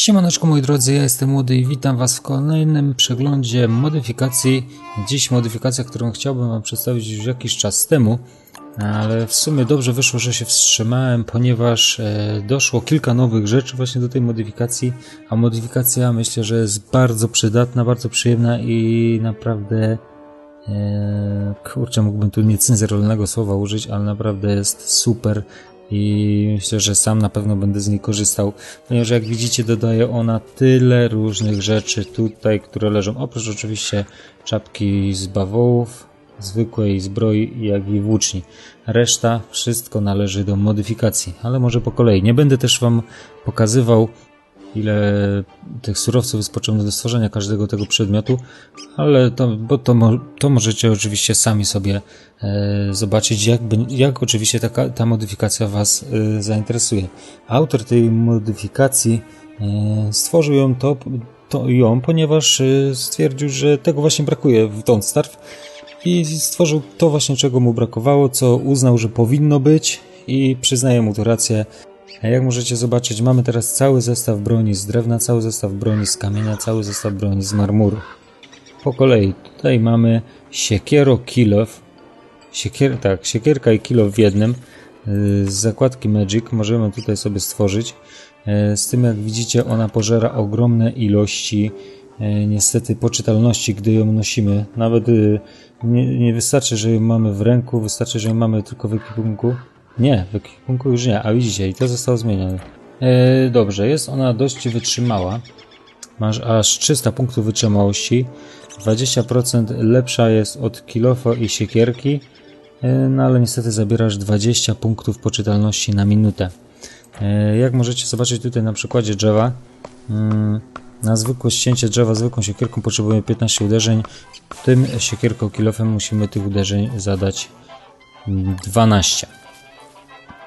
Siemaneczko moi drodzy, ja jestem Młody i witam Was w kolejnym przeglądzie modyfikacji. Dziś modyfikacja, którą chciałbym Wam przedstawić już jakiś czas temu, ale w sumie dobrze wyszło, że się wstrzymałem, ponieważ e, doszło kilka nowych rzeczy właśnie do tej modyfikacji, a modyfikacja myślę, że jest bardzo przydatna, bardzo przyjemna i naprawdę e, kurczę, mógłbym tu niecenzuralnego słowa użyć, ale naprawdę jest super i myślę, że sam na pewno będę z niej korzystał, ponieważ jak widzicie dodaje ona tyle różnych rzeczy tutaj, które leżą, oprócz oczywiście czapki z bawołów, zwykłej zbroi, jak i włóczni. Reszta, wszystko należy do modyfikacji, ale może po kolei. Nie będę też Wam pokazywał ile tych surowców jest potrzebne do stworzenia każdego tego przedmiotu, ale to, bo to, to możecie oczywiście sami sobie e, zobaczyć, jak, jak oczywiście taka, ta modyfikacja Was e, zainteresuje. Autor tej modyfikacji e, stworzył ją, to, to, ją, ponieważ e, stwierdził, że tego właśnie brakuje w Don't Starve i stworzył to właśnie, czego mu brakowało, co uznał, że powinno być i przyznaję mu to rację. A jak możecie zobaczyć, mamy teraz cały zestaw broni z drewna, cały zestaw broni z kamienia, cały zestaw broni z marmuru. Po kolei, tutaj mamy siekiero kilof, siekier, tak, siekierka i kilo w jednym, z zakładki Magic możemy tutaj sobie stworzyć. Z tym jak widzicie ona pożera ogromne ilości niestety poczytalności, gdy ją nosimy. Nawet nie, nie wystarczy, że ją mamy w ręku, wystarczy, że ją mamy tylko w ekwipunku. Nie, w ekwipunku już nie, a widzicie, i to zostało zmienione. E, dobrze, jest ona dość wytrzymała. Masz aż 300 punktów wytrzymałości. 20% lepsza jest od kilofa i siekierki, e, no ale niestety zabierasz 20 punktów poczytalności na minutę. E, jak możecie zobaczyć tutaj na przykładzie drzewa, mm, na zwykłe ścięcie drzewa zwykłą siekierką potrzebujemy 15 uderzeń. Tym siekierką kilofem musimy tych uderzeń zadać 12.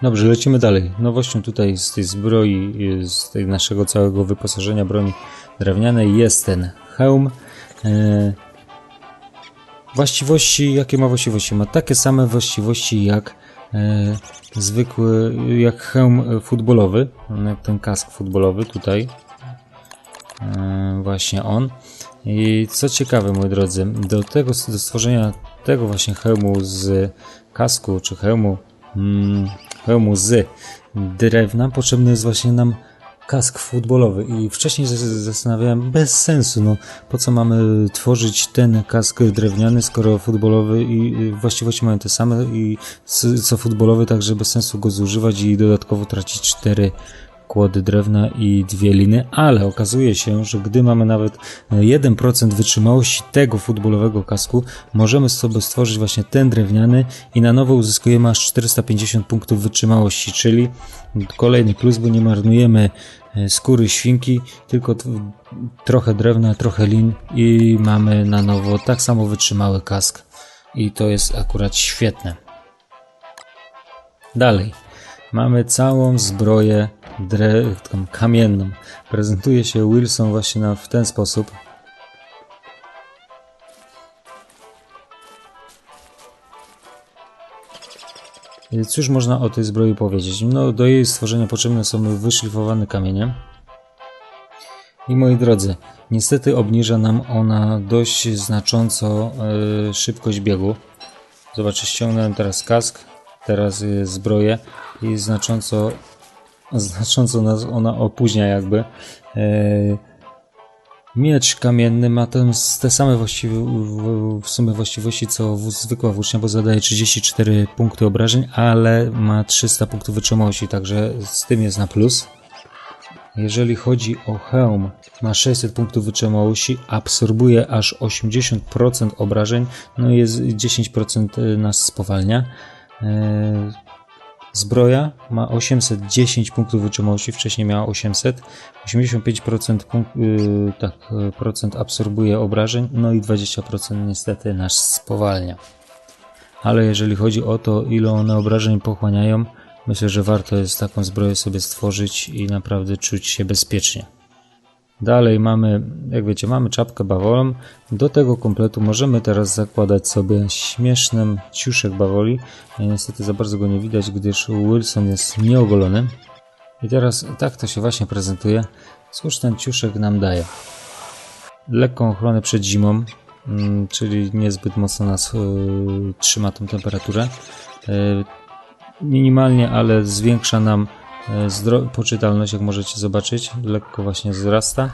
Dobrze, lecimy dalej. Nowością tutaj z tej zbroi, z tej naszego całego wyposażenia broni drewnianej jest ten hełm. E, właściwości, jakie ma właściwości? Ma takie same właściwości jak e, zwykły, jak hełm futbolowy, jak ten kask futbolowy tutaj. E, właśnie on. I co ciekawe, moi drodzy, do tego, do stworzenia tego właśnie hełmu z kasku, czy hełmu mm, hełmu z drewna potrzebny jest właśnie nam kask futbolowy. I wcześniej zastanawiałem bez sensu, no po co mamy tworzyć ten kask drewniany, skoro futbolowy i właściwości mają te same i co futbolowy, także bez sensu go zużywać i dodatkowo tracić 4 kłody drewna i dwie liny, ale okazuje się, że gdy mamy nawet 1% wytrzymałości tego futbolowego kasku, możemy sobie stworzyć właśnie ten drewniany i na nowo uzyskujemy aż 450 punktów wytrzymałości, czyli kolejny plus, bo nie marnujemy e, skóry świnki, tylko trochę drewna, trochę lin i mamy na nowo tak samo wytrzymały kask i to jest akurat świetne. Dalej, mamy całą zbroję dre, kamienną. Prezentuje się Wilson właśnie na, w ten sposób. Cóż można o tej zbroi powiedzieć? No, do jej stworzenia potrzebne są wyszlifowane kamienie. I moi drodzy, niestety obniża nam ona dość znacząco yy, szybkość biegu. Zobaczcie, ściągnąłem teraz kask, teraz zbroję i znacząco znacząco nas ona opóźnia jakby. E, miecz kamienny ma ten, te same właściwie, w sumie właściwości co zwykła włócznia, bo zadaje 34 punkty obrażeń, ale ma 300 punktów wytrzymałości, także z tym jest na plus. Jeżeli chodzi o hełm, ma 600 punktów wytrzymałości, absorbuje aż 80% obrażeń, no i jest 10% nas spowalnia. Zbroja ma 810 punktów wytrzymałości, wcześniej miała 800. 85% punk- yy, tak, y, procent absorbuje obrażeń, no i 20% niestety nas spowalnia. Ale jeżeli chodzi o to, ile one obrażeń pochłaniają, myślę, że warto jest taką zbroję sobie stworzyć i naprawdę czuć się bezpiecznie. Dalej mamy, jak wiecie, mamy czapkę bawolą. Do tego kompletu możemy teraz zakładać sobie śmieszny ciuszek bawoli. Niestety za bardzo go nie widać, gdyż Wilson jest nieogolony. I teraz tak to się właśnie prezentuje. Cóż ten ciuszek nam daje? Lekką ochronę przed zimą, mm, czyli niezbyt mocno nas y, trzyma tą temperaturę. Y, minimalnie, ale zwiększa nam poczytalność, jak możecie zobaczyć. Lekko właśnie wzrasta.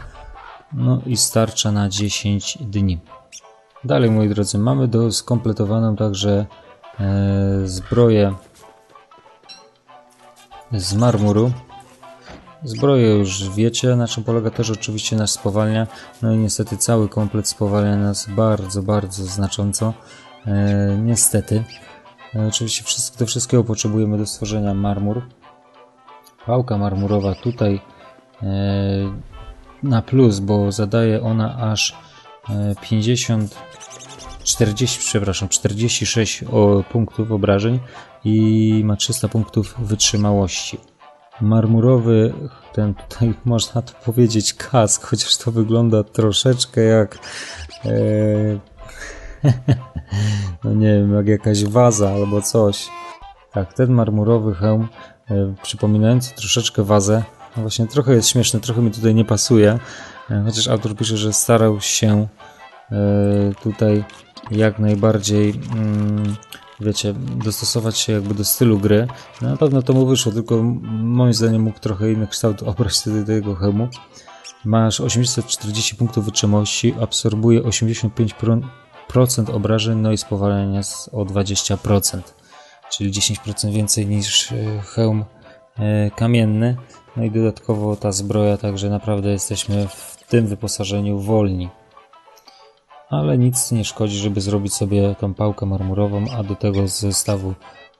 No i starcza na 10 dni. Dalej, moi drodzy, mamy do skompletowaną także e, zbroję z marmuru. Zbroję już wiecie, na czym polega też oczywiście nasz spowalnia. No i niestety cały komplet spowalnia nas bardzo, bardzo znacząco. E, niestety. E, oczywiście wszystko, do wszystkiego potrzebujemy do stworzenia marmur. Pałka marmurowa tutaj e, na plus, bo zadaje ona aż e, 50 40, przepraszam, 46 o, punktów obrażeń i ma 300 punktów wytrzymałości. Marmurowy, ten tutaj można to powiedzieć kask, chociaż to wygląda troszeczkę jak e, no nie wiem, jak jakaś waza albo coś. Tak, ten marmurowy hełm, e, przypominający troszeczkę wazę, no właśnie trochę jest śmieszny, trochę mi tutaj nie pasuje, e, chociaż autor pisze, że starał się e, tutaj jak najbardziej, mm, wiecie, dostosować się jakby do stylu gry. No, na pewno to mu wyszło, tylko moim zdaniem mógł trochę inny kształt obrać wtedy do jego hełmu. Masz 840 punktów wytrzymałości, absorbuje 85% obrażeń, no i spowalnia z o 20%, czyli 10% więcej niż e, hełm e, kamienny. No i dodatkowo ta zbroja, także naprawdę jesteśmy w tym wyposażeniu wolni ale nic nie szkodzi, żeby zrobić sobie tą pałkę marmurową, a do tego z zestawu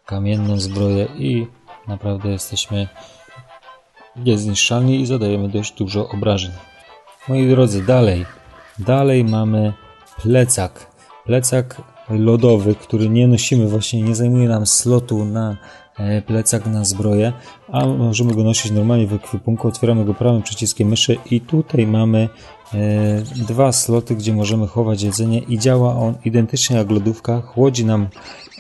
kamienną zbroję i naprawdę jesteśmy niezniszczalni i zadajemy dość dużo obrażeń. Moi drodzy, dalej, dalej mamy plecak. Plecak lodowy, który nie nosimy, właśnie nie zajmuje nam slotu na e, plecak na zbroję, a możemy go nosić normalnie w ekwipunku. Otwieramy go prawym przyciskiem myszy i tutaj mamy e, dwa sloty, gdzie możemy chować jedzenie i działa on identycznie jak lodówka. Chłodzi nam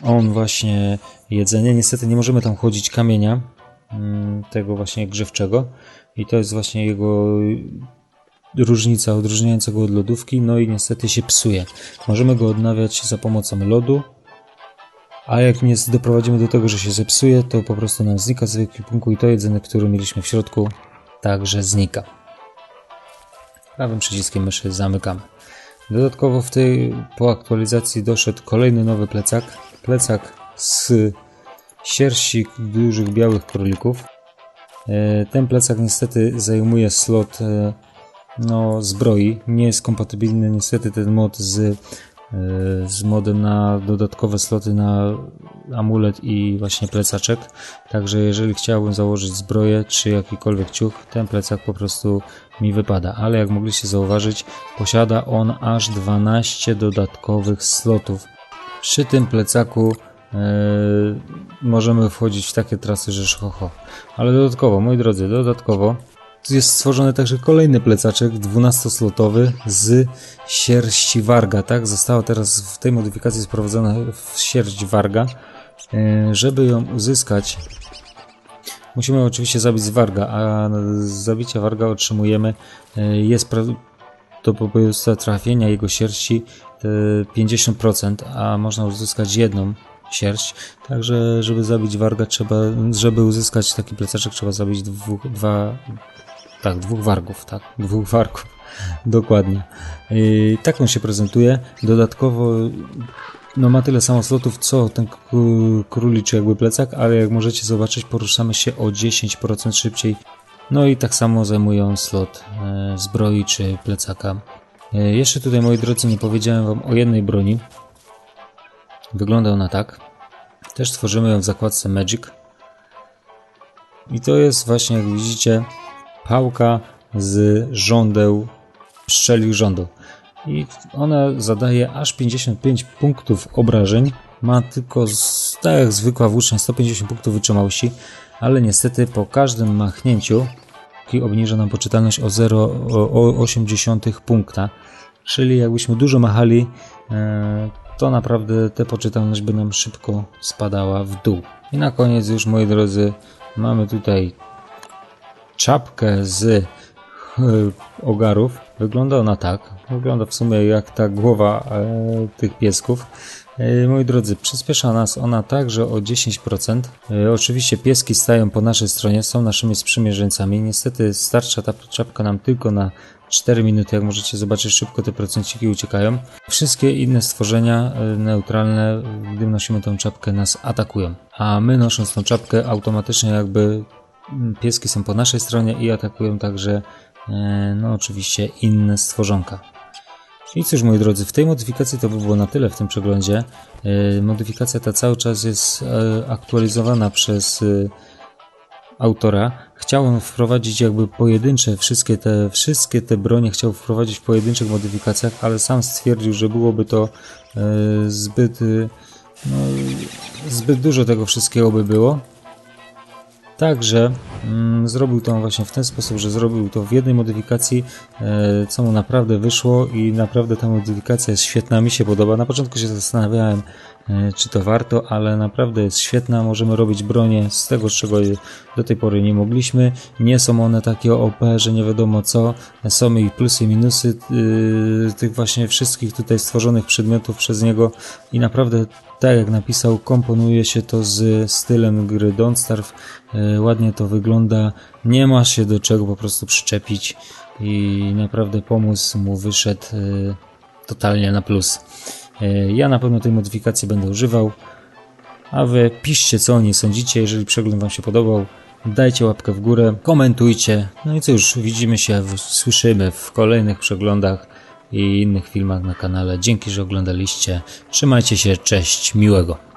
on właśnie jedzenie. Niestety nie możemy tam chłodzić kamienia, mm, tego właśnie grzewczego i to jest właśnie jego różnica odróżniająca go od lodówki, no i niestety się psuje. Możemy go odnawiać za pomocą lodu, a jak nie doprowadzimy do tego, że się zepsuje, to po prostu nam znika z ekwipunku i to jedzenie, które mieliśmy w środku, także znika. Prawym przyciskiem myszy zamykamy. Dodatkowo w tej po aktualizacji doszedł kolejny nowy plecak. Plecak z sierści dużych białych królików. E, Ten plecak niestety zajmuje slot e, no, zbroi. Nie jest kompatybilny niestety ten mod z, e, z modem na dodatkowe sloty na amulet i właśnie plecaczek. Także jeżeli chciałbym założyć zbroję czy jakikolwiek ciuch, ten plecak po prostu mi wypada. Ale jak mogliście zauważyć, posiada on aż 12 dodatkowych slotów. Przy tym plecaku e, możemy wchodzić w takie trasy, że szhoho. Ale dodatkowo, moi drodzy, dodatkowo jest stworzony także kolejny plecaczek 12-slotowy z sierści warga, tak? Została teraz w tej modyfikacji sprowadzona w sierść warga. E, Żeby ją uzyskać, musimy oczywiście zabić warga, a z zabicia warga otrzymujemy e, jest pra- to po prostu trafienia jego sierści e, 50%, a można uzyskać jedną sierść. Także, żeby zabić warga, trzeba, żeby uzyskać taki plecaczek, trzeba zabić dwóch, dwa, tak, dwóch wargów, tak, dwóch wargów. Dokładnie. Yy, tak on się prezentuje. Dodatkowo no ma tyle samo slotów, co ten króliczy jakby plecak, ale jak możecie zobaczyć, poruszamy się o 10% szybciej. No i tak samo zajmuje on slot e, zbroi czy plecaka. E, jeszcze tutaj, moi drodzy, nie powiedziałem wam o jednej broni. Wygląda ona tak. Też tworzymy ją w zakładce Magic. I to jest właśnie, jak widzicie, pałka z żądeł, pszczelich żądeł. I ona zadaje aż 55 punktów obrażeń. Ma tylko, tak jak zwykła włócznia, 150 punktów wytrzymałości, ale niestety po każdym machnięciu obniża nam poczytalność o 0,8 punkta. Czyli jakbyśmy dużo machali, e, to naprawdę ta poczytalność by nam szybko spadała w dół. I na koniec już, moi drodzy, mamy tutaj czapkę z e, ogarów. Wygląda ona tak. Wygląda w sumie jak ta głowa e, tych piesków. E, Moi drodzy, przyspiesza nas ona także o 10%. E, Oczywiście pieski stają po naszej stronie, są naszymi sprzymierzeńcami. Niestety starcza ta czapka nam tylko na 4 minuty. Jak możecie zobaczyć, szybko te procenciki uciekają. Wszystkie inne stworzenia e, neutralne, gdy nosimy tą czapkę, nas atakują. A my nosząc tą czapkę, automatycznie jakby pieski są po naszej stronie i atakują także, e, no oczywiście, inne stworzonka. I cóż, moi drodzy, w tej modyfikacji to by było na tyle w tym przeglądzie. E, Modyfikacja ta cały czas jest e, aktualizowana przez autora. Chciałem wprowadzić jakby pojedyncze, wszystkie te, wszystkie te bronie chciał wprowadzić w pojedynczych modyfikacjach, ale sam stwierdził, że byłoby to zbyt, no, zbyt dużo tego wszystkiego by było. Także mm, zrobił to właśnie w ten sposób, że zrobił to w jednej modyfikacji, e, co mu naprawdę wyszło i naprawdę ta modyfikacja jest świetna, mi się podoba. Na początku się zastanawiałem, e, czy to warto, ale naprawdę jest świetna. Możemy robić bronie z tego, czego do tej pory nie mogliśmy. Nie są one takie OP, że nie wiadomo co. Są i plusy i minusy yy, tych właśnie wszystkich tutaj stworzonych przedmiotów przez niego i naprawdę tak jak napisał, komponuje się to z stylem gry Don't Starve. E, Ładnie to wygląda. Nie ma się do czego po prostu przyczepić i naprawdę pomysł mu wyszedł e, totalnie na plus. E, Ja na pewno tej modyfikacji będę używał. A wy piszcie co o niej sądzicie, jeżeli przegląd wam się podobał. Dajcie łapkę w górę, komentujcie. No i cóż, widzimy się, słyszymy w kolejnych przeglądach i innych filmach na kanale. Dzięki, że oglądaliście. Trzymajcie się, cześć, miłego.